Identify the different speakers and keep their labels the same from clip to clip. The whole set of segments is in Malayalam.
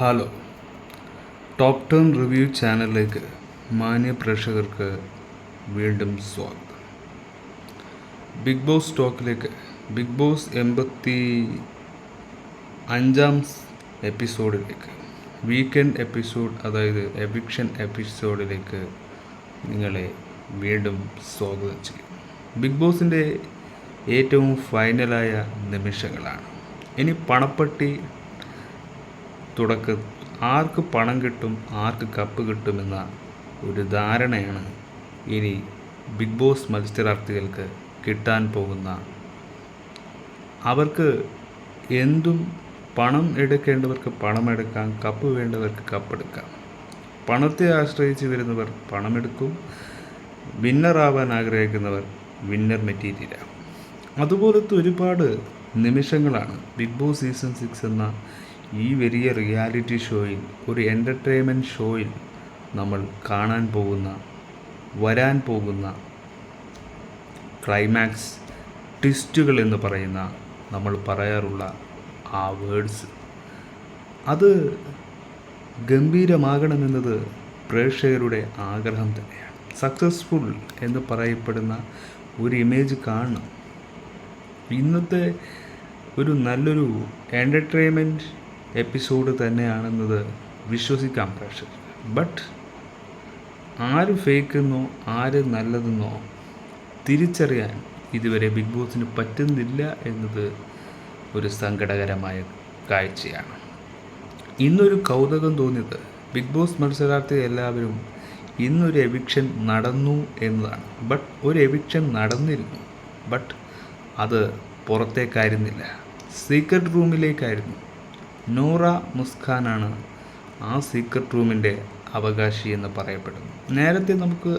Speaker 1: ഹലോ. ടോപ്പ് ടേൺ റിവ്യൂ ചാനലിലേക്ക് മാന്യ പ്രേക്ഷകർക്ക് വീണ്ടും സ്വാഗതം. ബിഗ് ബോസ് ടോക്കിലേക്ക് ബിഗ് ബോസ് എൺപത്തി അഞ്ചാം എപ്പിസോഡിലേക്ക് വീക്കെൻഡ് എപ്പിസോഡ് അതായത് എവിക്ഷൻ എപ്പിസോഡിലേക്ക് നിങ്ങളെ വീണ്ടും സ്വാഗതം ചെയ്യും ബിഗ് ബോസിന്റെ ഏറ്റവും ഫൈനലായ നിമിഷങ്ങളാണ്. ഇനി പണപ്പെട്ടി തുടക്ക. ആർക്ക് പണം കിട്ടും ആർക്ക് കപ്പ് കിട്ടുമെന്ന ഒരു ധാരണയാണ് ഇനി ബിഗ് ബോസ് മത്സരാർത്ഥികൾക്ക് കിട്ടാൻ പോകുന്ന. അവർക്ക് എന്തും പണം എടുക്കേണ്ടവർക്ക് പണം എടുക്കാം കപ്പ് വേണ്ടവർക്ക് കപ്പെടുക്കാം പണത്തെ ആശ്രയിച്ച് വരുന്നവർ പണമെടുക്കും വിന്നറാവാൻ ആഗ്രഹിക്കുന്നവർ വിന്നർ മെറ്റീരിയൽ അതുപോലത്തെ ഒരുപാട് നിമിഷങ്ങളാണ് ബിഗ് ബോസ് സീസൺ സിക്സ് എന്ന ഈ വലിയ റിയാലിറ്റി ഷോയിൽ ഒരു എന്റർടൈൻമെന്റ് ഷോയിൽ നമ്മൾ കാണാൻ പോകുന്ന വരാൻ പോകുന്ന ക്ലൈമാക്സ് ട്വിസ്റ്റുകൾ എന്ന് പറയുന്ന നമ്മൾ പറയാറുള്ള ആ വേർഡ്സ് അത് ഗംഭീരമാകണമെന്നത് പ്രേക്ഷകരുടെ ആഗ്രഹം തന്നെയാണ്. സക്സസ്ഫുൾ എന്ന് പറയപ്പെടുന്ന ഒരു ഇമേജ് കാണണം. ഇന്നത്തെ ഒരു നല്ലൊരു എന്റർടൈൻമെന്റ് എപ്പിസോഡ് തന്നെയാണെന്നത് വിശ്വസിക്കാം പ്രേക്ഷകർ. ബട്ട് ആര് ഫേക്കെന്നോ ആര് നല്ലതെന്നോ തിരിച്ചറിയാൻ ഇതുവരെ ബിഗ് ബോസിന് പറ്റുന്നില്ല എന്നത് ഒരു സങ്കടകരമായ കാഴ്ചയാണ്. ഇന്നൊരു കൗതുകം തോന്നിയത് ബിഗ് ബോസ് മത്സരാർത്ഥി എല്ലാവരും ഇന്നൊരു എവിക്ഷൻ നടന്നു എന്നതാണ്. ബട്ട് ഒരു എവിക്ഷൻ നടന്നിരുന്നു. ബട്ട് അത് പുറത്തേക്കായിരുന്നില്ല. സീക്രട്ട് റൂമിലേക്കായിരുന്നു നൂറ മുസ്ഖാനാണ് ആ സീക്രട്ട് റൂമിന്റെ അവകാശി എന്ന് പറയപ്പെടുന്നു നേരത്തെ നമുക്ക്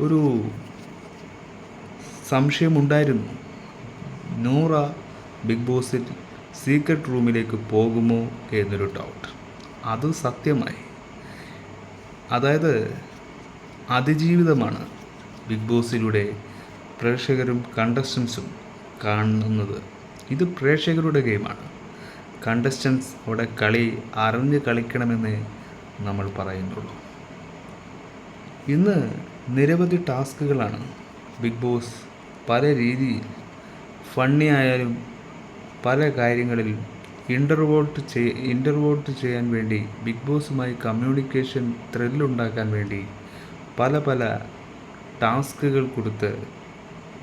Speaker 1: ഒരു സംശയമുണ്ടായിരുന്നു. നൂറ ബിഗ് ബോസിൽ സീക്രട്ട് റൂമിലേക്ക് പോകുമോ എന്നൊരു ഡൗട്ട് അത് സത്യമായി. അതായത് അതിജീവിതമാണ് ബിഗ് ബോസിലൂടെ പ്രേക്ഷകരും കണ്ടസ്റ്റൻസും കാണുന്നത്. ഇത് പ്രേക്ഷകരുടെ ഗെയിമാണ് കണ്ടസ്റ്റൻസ് അവിടെ കളി അറിഞ്ഞ് കളിക്കണമെന്ന് നമ്മൾ പറയുന്നുള്ളൂ. ഇന്ന് നിരവധി ടാസ്കുകളാണ് ബിഗ് ബോസ് പല രീതിയിൽ ഫണ്ണി ആയാലും പല കാര്യങ്ങളിൽ ഇന്റർവോട്ട് ചെയ് ഇന്റർവോട്ട് ചെയ്യാൻ വേണ്ടി ബിഗ് ബോസുമായി കമ്മ്യൂണിക്കേഷൻ ത്രില്ലുണ്ടാക്കാൻ വേണ്ടി പല പല ടാസ്കുകൾ കൊടുത്ത്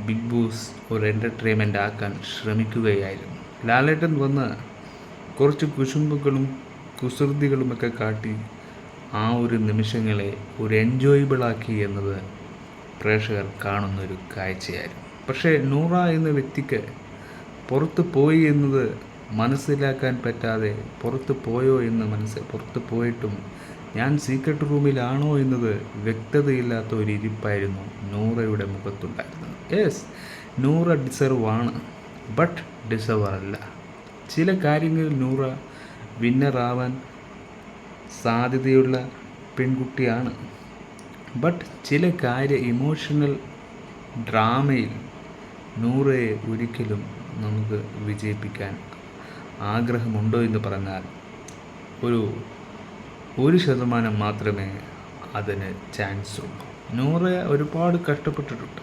Speaker 1: ബിഗ് ബോസ് ഒരു എന്റർടൈൻമെന്റ് ആക്കാൻ ശ്രമിക്കുകയായിരുന്നു. ലാലേട്ടൻ വന്ന് കുറച്ച് കുശുമ്പുകളും കുസൃതികളുമൊക്കെ കാട്ടി ആ ഒരു നിമിഷങ്ങളെ ഒരു എൻജോയബിളാക്കി എന്നത് പ്രേക്ഷകർ കാണുന്നൊരു കാഴ്ചയായിരുന്നു. പക്ഷേ നൂറ എന്ന വ്യക്തിക്ക് പുറത്ത് പോയി എന്നത് മനസ്സിലാക്കാൻ പറ്റാതെ പുറത്ത് പോയോ എന്ന് മനസ്സ് പുറത്ത് പോയിട്ടും ഞാൻ സീക്രട്ട് റൂമിലാണോ എന്നത് വ്യക്തതയില്ലാത്ത ഒരു ഇരിപ്പായിരുന്നു നൂറയുടെ മുഖത്തുണ്ടായിരുന്നത്. യെസ് നൂറ ഡിസർവ് ആണ് ബട്ട് ഡിസർവ് അല്ല. ചില കാര്യങ്ങളിൽ നൂറ വിന്നറാവാൻ സാധ്യതയുള്ള പെൺകുട്ടിയാണ്. ബട്ട് ചില കാര്യ ഇമോഷണൽ ഡ്രാമയിൽ നൂറയെ ഒരിക്കലും നമുക്ക് വിജയിപ്പിക്കാൻ ആഗ്രഹമുണ്ടോ എന്ന് പറഞ്ഞാൽ ഒരു ഒരു ശതമാനം മാത്രമേ അതിന് ചാൻസ് ഉള്ളൂ. നൂറ ഒരുപാട് കഷ്ടപ്പെട്ടിട്ടുണ്ട്.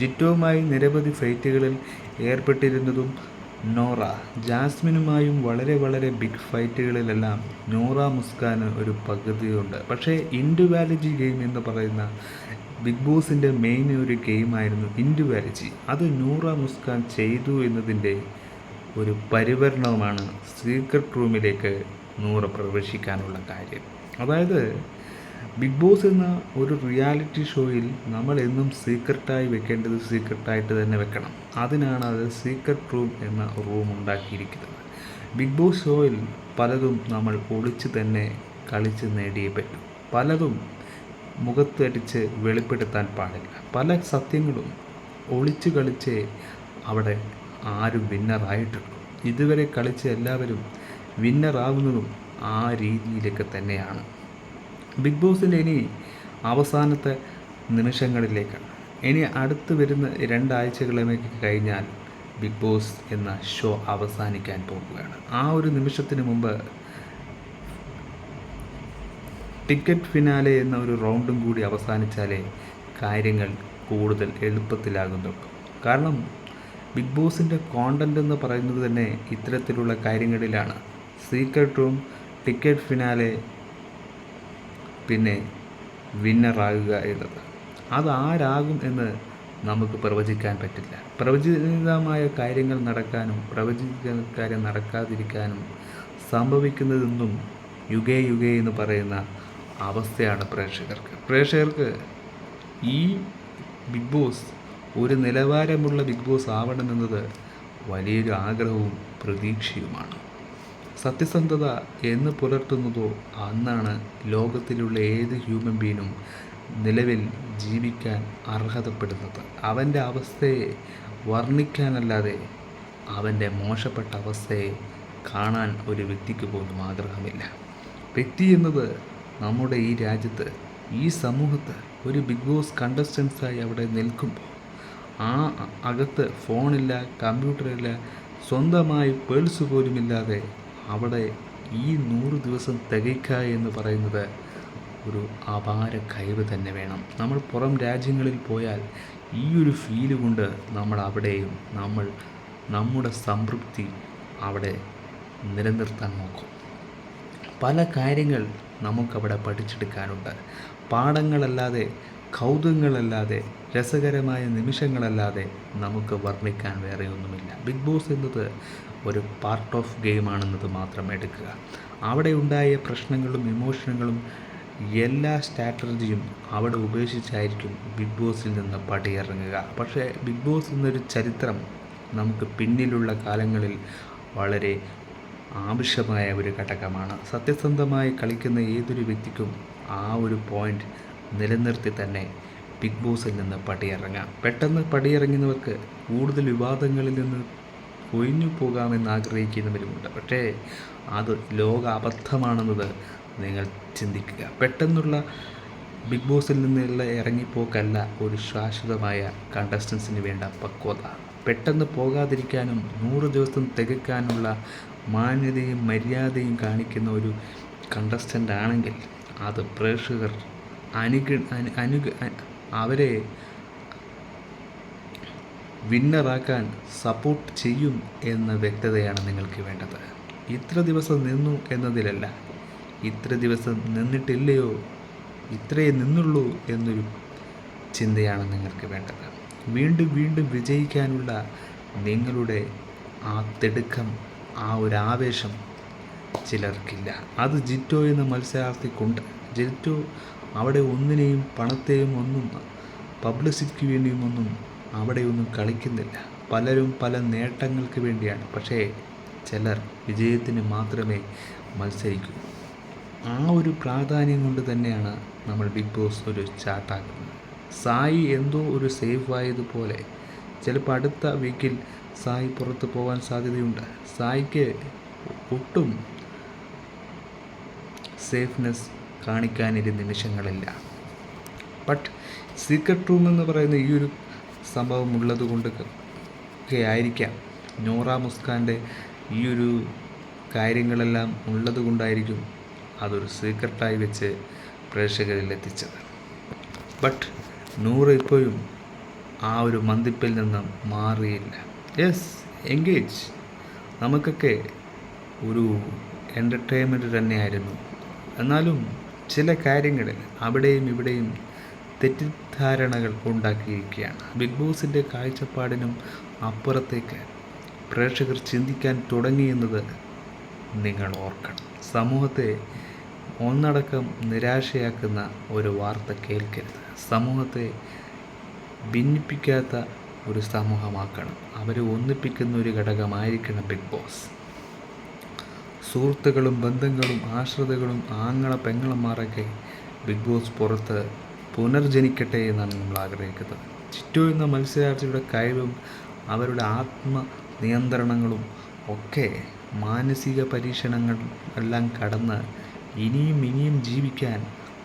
Speaker 1: ജിറ്റോവുമായി നിരവധി ഫൈറ്റുകളിൽ ഏർപ്പെട്ടിരുന്നതും നോറ ജാസ്മിനുമായും വളരെ വളരെ ബിഗ് ഫൈറ്റുകളിലെല്ലാം നോറ മുസ്കാന് ഒരു പകുതിയുണ്ട്. പക്ഷേ ഇൻഡുവാലജി ഗെയിം എന്ന് പറയുന്ന ബിഗ് ബോസിന്റെ മെയിൻ ഒരു ഗെയിമായിരുന്നു ഇൻഡുവാലജി അത് നൂറ മുസ്കാൻ ചെയ്തു എന്നതിന്റെ ഒരു പരിവരണവുമാണ് സീക്രട്ട് റൂമിലേക്ക് നൂറ പ്രവേശിക്കാനുള്ള കാര്യം. അതായത് ബിഗ് ബോസ് എന്ന ഒരു റിയാലിറ്റി ഷോയിൽ നമ്മൾ എന്നും സീക്രട്ടായി വെക്കേണ്ടത് സീക്രട്ടായിട്ട് തന്നെ വെക്കണം. അതിനാണ് അത് സീക്രട്ട് റൂം എന്ന റൂം ഉണ്ടാക്കിയിരിക്കുന്നത്. ബിഗ് ബോസ് ഷോയിൽ പലതും നമ്മൾ ഒളിച്ച് തന്നെ കളിച്ച് നേടിയേ പറ്റൂ. പലതും മുഖത്തടിച്ച് വെളിപ്പെടുത്താൻ പാടില്ല. പല സത്യങ്ങളും ഒളിച്ച് കളിച്ച് അവിടെ ആരും വിന്നറായിട്ടുള്ളൂ ഇതുവരെ കളിച്ച് എല്ലാവരും വിന്നറാകുന്നതും ആ രീതിയിലൊക്കെ തന്നെയാണ്. ബിഗ് ബോസിന്റെ ഇനി അവസാനത്തെ നിമിഷങ്ങളിലേക്കാണ് ഇനി അടുത്ത് വരുന്ന രണ്ടാഴ്ചകളിലേക്ക് കഴിഞ്ഞാൽ ബിഗ് ബോസ് എന്ന ഷോ അവസാനിക്കാൻ പോകുകയാണ്. ആ ഒരു നിമിഷത്തിന് മുമ്പ് ടിക്കറ്റ് ഫിനാലെ എന്ന ഒരു റൗണ്ടും കൂടി അവസാനിച്ചാലേ കാര്യങ്ങൾ കൂടുതൽ എളുപ്പത്തിലാകുന്നുള്ളൂ കാരണം ബിഗ് ബോസിന്റെ കോണ്ടന്റ് എന്ന് പറയുന്നത് തന്നെ ഇത്തരത്തിലുള്ള കാര്യങ്ങളിലാണ്. സീക്രട്ട് റൂം ടിക്കറ്റ് ഫിനാലെ പിന്നെ വിന്നറാകുക എന്നത്. അതാരാകും എന്ന് നമുക്ക് പ്രവചിക്കാൻ പറ്റില്ല. പ്രവചിതമായ കാര്യങ്ങൾ നടക്കാനും പ്രവചിത കാര്യം നടക്കാതിരിക്കാനും സംഭവിക്കുന്നതെന്നും യുഗേ യുഗേ എന്ന് പറയുന്ന അവസ്ഥയാണ് പ്രേക്ഷകർക്ക്. പ്രേക്ഷകർക്ക് ഈ ബിഗ് ബോസ് ഒരു നിലവാരമുള്ള ബിഗ് ബോസ് ആവണമെന്നത് വലിയൊരു ആഗ്രഹവും പ്രതീക്ഷയുമാണ്. സത്യസന്ധത എന്ന് പുലർത്തുന്നതോ അന്നാണ് ലോകത്തിലുള്ള ഏത് ഹ്യൂമൻ ബീനും നിലവിൽ ജീവിക്കാൻ അർഹതപ്പെടുന്നത്. അവന്റെ അവസ്ഥയെ വർണിക്കാനല്ലാതെ അവന്റെ മോശപ്പെട്ട അവസ്ഥയെ കാണാൻ ഒരു വ്യക്തിക്ക് പോലും ആഗ്രഹമില്ല. വ്യക്തി എന്നത് നമ്മുടെ ഈ രാജ്യത്ത് ഈ സമൂഹത്ത് ഒരു ബിഗ് ബോസ് കണ്ടസ്റ്റൻസായി അവിടെ നിൽക്കുമ്പോൾ ആ അകത്ത് ഫോണില്ല കമ്പ്യൂട്ടറില്ല സ്വന്തമായി പേഴ്സ് പോലുമില്ലാതെ അവിടെ ഈ നൂറ് ദിവസം തികയ്ക്കുക എന്ന് പറയുന്നത് ഒരു അപാര കഴിവ് തന്നെ വേണം. നമ്മൾ പുറം രാജ്യങ്ങളിൽ പോയാൽ ഈ ഒരു ഫീൽ കൊണ്ട് നമ്മൾ അവിടെയും നമ്മൾ നമ്മുടെ സംതൃപ്തി അവിടെ നിലനിർത്താൻ നോക്കും. പല കാര്യങ്ങൾ നമുക്കവിടെ പഠിച്ചെടുക്കാനുണ്ട്. പാഠങ്ങളല്ലാതെ കൗതുകങ്ങളല്ലാതെ രസകരമായ നിമിഷങ്ങളല്ലാതെ നമുക്ക് വർണിക്കാൻ വേറെ ഒന്നുമില്ല ബിഗ് ബോസ് എന്നത് ഒരു പാർട്ട് ഓഫ് ഗെയിമാണെന്നത് മാത്രം എടുക്കുക. അവിടെ ഉണ്ടായ പ്രശ്നങ്ങളും ഇമോഷനുകളും എല്ലാ സ്ട്രാറ്റജിയും അവിടെ ഉപേക്ഷിച്ചായിരിക്കും ബിഗ് ബോസിൽ നിന്ന് പടിയിറങ്ങുക. പക്ഷേ ബിഗ് ബോസ് എന്നൊരു ചരിത്രം നമുക്ക് പിന്നിലുള്ള കാലങ്ങളിൽ വളരെ ആവശ്യമായ ഒരു ഘടകമാണ്. സത്യസന്ധമായി കളിക്കുന്ന ഏതൊരു വ്യക്തിക്കും ആ ഒരു പോയിന്റ് നിലനിർത്തി തന്നെ ബിഗ് ബോസിൽ നിന്ന് പടിയിറങ്ങാം. പെട്ടെന്ന് പടിയിറങ്ങുന്നവർക്ക് കൂടുതൽ വിവാദങ്ങളിൽ നിന്ന് ഒഴിഞ്ഞു പോകാമെന്ന് ആഗ്രഹിക്കുന്നവരുമുണ്ട്. പക്ഷേ അത് ലോക അബദ്ധമാണെന്നത് നിങ്ങൾ ചിന്തിക്കുക. പെട്ടെന്നുള്ള ബിഗ് ബോസിൽ നിന്നുള്ള ഇറങ്ങിപ്പോക്കല്ല ഒരു ശാശ്വതമായ കണ്ടസ്റ്റൻസിന് വേണ്ട പക്വത. പെട്ടെന്ന് പോകാതിരിക്കാനും നൂറ് ദിവസം തികക്കാനുള്ള മാന്യതയും മര്യാദയും കാണിക്കുന്ന ഒരു കണ്ടസ്റ്റന്റ് ആണെങ്കിൽ അത് പ്രേക്ഷകർ അനുഗ അനു അനുഗ അവരെ വിന്നറാക്കാൻ സപ്പോർട്ട് ചെയ്യും എന്ന വ്യക്തതയാണ് നിങ്ങൾക്ക് വേണ്ടത്. ഇത്ര ദിവസം നിന്നു എന്നതിലല്ല. ഇത്ര ദിവസം നിന്നിട്ടില്ലയോ? ഇത്രയേ നിന്നുള്ളൂ എന്നൊരു ചിന്തയാണ് നിങ്ങൾക്ക് വേണ്ടത്. വീണ്ടും വീണ്ടും വിജയിക്കാനുള്ള നിങ്ങളുടെ ആ തിടുക്കം ആ ഒരു ആവേശം ചിലർക്കില്ല. അത് ജിറ്റോ എന്ന മത്സരാർത്ഥിക്കുണ്ട്. ജിറ്റോ അവിടെ ഒന്നിനെയും പണത്തെയും ഒന്നും പബ്ലിസിറ്റിക്ക് വേണ്ടിയും ഒന്നും അവിടെ ഒന്നും കളിക്കുന്നില്ല. പലരും പല നേട്ടങ്ങൾക്ക് വേണ്ടിയാണ്. പക്ഷേ ചിലർ വിജയത്തിന് മാത്രമേ മത്സരിക്കൂ. ആ ഒരു പ്രാധാന്യം കൊണ്ട് തന്നെയാണ് നമ്മൾ ബിഗ് ബോസ് ഒരു ചാട്ടാക്കുന്നത് സായി എന്തോ ഒരു സേഫ് ആയതുപോലെ. ചിലപ്പോൾ അടുത്ത വീക്കിൽ സായി പുറത്ത് പോകാൻ സാധ്യതയുണ്ട്. സായിക്ക് ഒട്ടും സേഫ്നെസ് കാണിക്കാനൊരു നിമിഷങ്ങളില്ല. ബട്ട് സീക്രട്ട് റൂം എന്ന് പറയുന്ന ഈ ഒരു സംഭവം ഉള്ളതുകൊണ്ട് ഒക്കെ ആയിരിക്കാം. നോറ മുസ്കാന്റെ ഈ ഒരു കാര്യങ്ങളെല്ലാം ഉള്ളത് കൊണ്ടായിരിക്കും അതൊരു സീക്രട്ടായി വെച്ച് പ്രേക്ഷകരിൽ എത്തിച്ചത്. ബട്ട് നൂറ് ഇപ്പോഴും ആ ഒരു മന്തിപ്പിൽ നിന്നും മാറിയില്ല. യെസ് എൻഗേജ് നമുക്കൊക്കെ ഒരു എന്റർടൈൻമെന്റ് തന്നെയായിരുന്നു. എന്നാലും ചില കാര്യങ്ങളിൽ അവിടെയും ഇവിടെയും തെറ്റിദ്ധാരണകൾ ഉണ്ടാക്കിയിരിക്കുകയാണ്. ബിഗ് ബോസിന്റെ കാഴ്ചപ്പാടിനും അപ്പുറത്തേക്ക് പ്രേക്ഷകർ ചിന്തിക്കാൻ തുടങ്ങിയെന്നത് നിങ്ങൾ ഓർക്കണം. സമൂഹത്തെ ഒന്നടക്കം നിരാശയാക്കുന്ന ഒരു വാർത്ത കേൾക്കരുത്. സമൂഹത്തെ ഭിന്നിപ്പിക്കാത്ത ഒരു സമൂഹമാക്കണം. അവരെ ഒന്നിപ്പിക്കുന്ന ഒരു ഘടകമായിരിക്കണം ബിഗ് ബോസ്. സുഹൃത്തുക്കളും ബന്ധങ്ങളും ആശ്രിതകളും ആങ്ങള പെങ്ങളന്മാരൊക്കെ ബിഗ് ബോസ് പുറത്ത് പുനർജനിക്കട്ടെ എന്നാണ് നമ്മൾ ആഗ്രഹിക്കുന്നത്. ചിറ്റു എന്ന മത്സരാർത്ഥിയുടെ കഴിവും അവരുടെ ആത്മ നിയന്ത്രണങ്ങളും ഒക്കെ മാനസിക പരീക്ഷണങ്ങൾ എല്ലാം കടന്ന് ഇനിയും ഇനിയും ജീവിക്കാൻ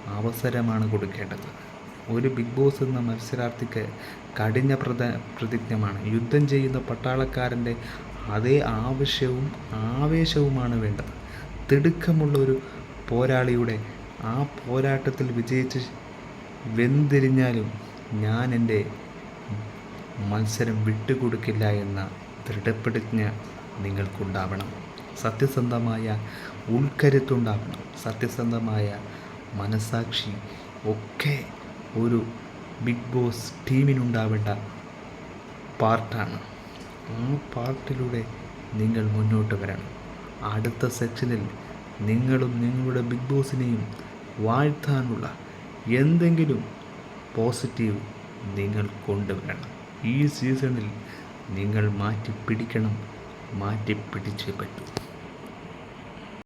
Speaker 1: അവസരമാണ് കൊടുക്കേണ്ടത്. ഒരു ബിഗ് ബോസ് എന്ന മത്സരാർത്ഥിക്ക് കഠിന പ്രത പ്രതിജ്ഞമാണ്. യുദ്ധം ചെയ്യുന്ന പട്ടാളക്കാരന്റെ അതേ ആവശ്യവും ആവേശവുമാണ് വേണ്ടത്. തിടുക്കമുള്ള ഒരു പോരാളിയുടെ ആ പോരാട്ടത്തിൽ വിജയിച്ച് വെന്തിരിഞ്ഞാലും ഞാൻ എന്റെ മത്സരം വിട്ടുകൊടുക്കില്ല എന്ന ദൃഢപ്രതിജ്ഞ നിങ്ങൾക്കുണ്ടാവണം. സത്യസന്ധമായ ഉൾക്കരുത്തുണ്ടാവണം. സത്യസന്ധമായ മനസാക്ഷി ഒക്കെ ഒരു ബിഗ് ബോസ് ടീമിനുണ്ടാവേണ്ട പാർട്ടാണ്. ആ പാർട്ടിലൂടെ നിങ്ങൾ മുന്നോട്ട് വരണം. അടുത്ത സെക്ഷനിൽ നിങ്ങളും നിങ്ങളുടെ ബിഗ് ബോസിനെയും വാഴ്ത്താനുള്ള എന്തെങ്കിലും പോസിറ്റീവ് നിങ്ങൾ കൊണ്ടുവരണം. ഈ സീസണിൽ നിങ്ങൾ മാറ്റി പിടിക്കണം മാറ്റി പിടിച്ചേ പറ്റൂ.